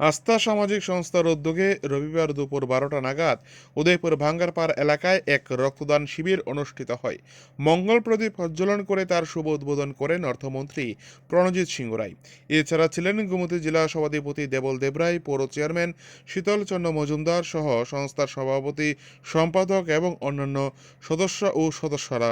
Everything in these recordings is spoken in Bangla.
আস্থা সামাজিক সংস্থার উদ্যোগে রবিবার দুপুর বারোটা নাগাদ উদয়পুর ভাঙ্গারপাড় এলাকায় এক রক্তদান শিবির অনুষ্ঠিত হয়। মঙ্গল প্রদীপ প্রজ্বলন করে তার শুভ উদ্বোধন করেন অর্থমন্ত্রী প্রণজিৎ সিংহ রায় এছাড়া ছিলেন গোমতী জেলা সভাধিপতি দেবল দেবরায় পৌর চেয়ারম্যান শীতলচন্দ্র মজুমদার সহ সংস্থার সভাপতি সম্পাদক এবং অন্যান্য সদস্য ও সদস্যরা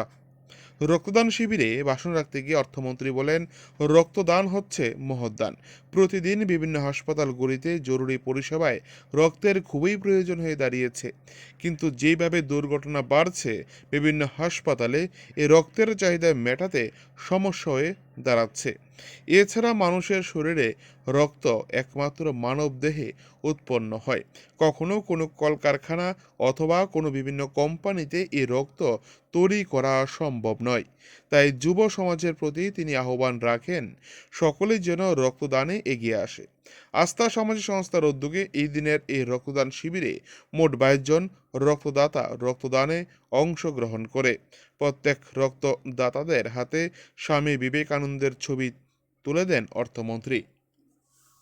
রক্তদান শিবিরে ভাষণ রাখতে গিয়ে অর্থমন্ত্রী বলেন, রক্তদান হচ্ছে মহৎদান। প্রতিদিন বিভিন্ন হাসপাতালগুলিতে জরুরি পরিষেবায় রক্তের খুবই প্রয়োজন হয়ে দাঁড়িয়েছে। কিন্তু যেভাবে দুর্ঘটনা বাড়ছে, বিভিন্ন হাসপাতালে এ রক্তের চাহিদা মেটাতে সমস্যা হয়ে দাঁড়াচ্ছে। এছাড়া মানুষের শরীরে রক্ত একমাত্র মানব দেহে উৎপন্ন হয়। কখনো কোনো কলকারখানা অথবা কোনো বিভিন্ন কোম্পানিতে এ রক্ত তৈরি করা সম্ভব নয়। তাই যুব সমাজের প্রতি তিনি আহ্বান রাখেন, সকলেই যেন রক্তদানে এগিয়ে আসে। আস্থা সমাজ সংস্থার উদ্যোগে এই দিনের এই রক্তদান শিবিরে মোট বাইশ জন রক্তদাতা রক্তদানে অংশগ্রহণ করে। প্রত্যেক রক্তদাতাদের হাতে স্বামী বিবেকানন্দের ছবি তুলে দেন অর্থমন্ত্রী।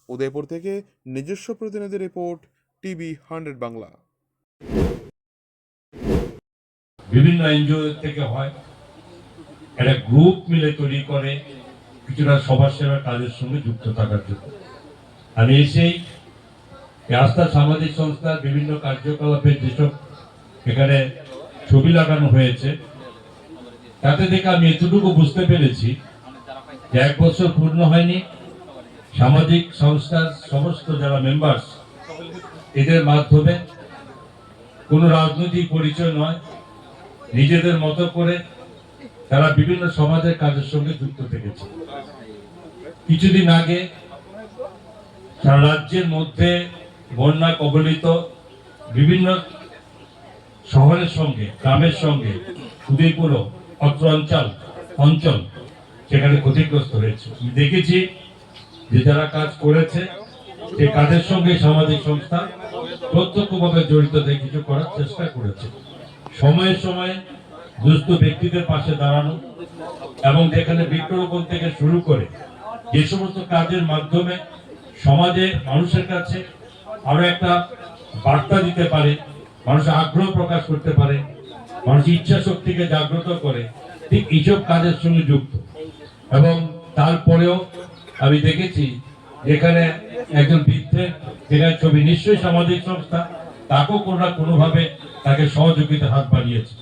উদয়পুর থেকে নিজস্ব প্রতিনিধি রিপোর্ট, টিভি হান্ড্রেড বাংলা। বিভিন্ন এনজিও থেকে হয়, একটা গ্রুপ মিলে তৈরি করে কিছুটা সেবার কাজের সঙ্গে যুক্ত থাকার জন্য। আমি এসেই আস্থা সামাজিক সংস্থার বিভিন্ন কার্যকলাপের যেসব এখানে ছবি লাগানো হয়েছে, তাতে দেখে আমি এতটুকু বুঝতে পেরেছি যে এক বছর পূর্ণ হয়নি। সামাজিক সংস্থার সমস্ত যারা মেম্বার্স এদের মাধ্যমে কোনো রাজনৈতিক পরিচয় নয়, নিজেদের মতো করে তারা বিভিন্ন সমাজের কাজের সঙ্গে যুক্ত থেকেছে। কিছুদিন আগে সারা রাজ্যের মধ্যে বন্যা কবলিত বিভিন্ন শহরের সঙ্গে, গ্রামের সঙ্গে উদয়পুরও অত্র অঞ্চল অঞ্চল সেখানে ক্ষতিগ্রস্ত হয়েছে। দেখেছি যে যারা কাজ করেছে সে কাজের সঙ্গে সামাজিক সংস্থা প্রত্যক্ষভাবে জড়িত থেকে কিছু করার চেষ্টা করেছে। সময়ে সময়ে দুস্থ ব্যক্তিদের পাশে দাঁড়ানো এবং যেখানে বৃক্ষরোপণ থেকে শুরু করে যে সমস্ত কাজের মাধ্যমে সমাজে, মানুষের কাছে আরও একটা বার্তা দিতে পারে, মানুষ আগ্রহ প্রকাশ করতে পারে, মানুষ ইচ্ছা শক্তিকে জাগ্রত করে, ঠিক এইসব কাজের সঙ্গে যুক্ত। এবং তারপরেও আমি দেখেছি, যেখানে একজন বৃদ্ধের যেখানে ছবি নিশ্চয়ই সামাজিক সংস্থা, তাকেও কোনো কোনোভাবে তাকে সহযোগিতা হাত বাড়িয়েছে।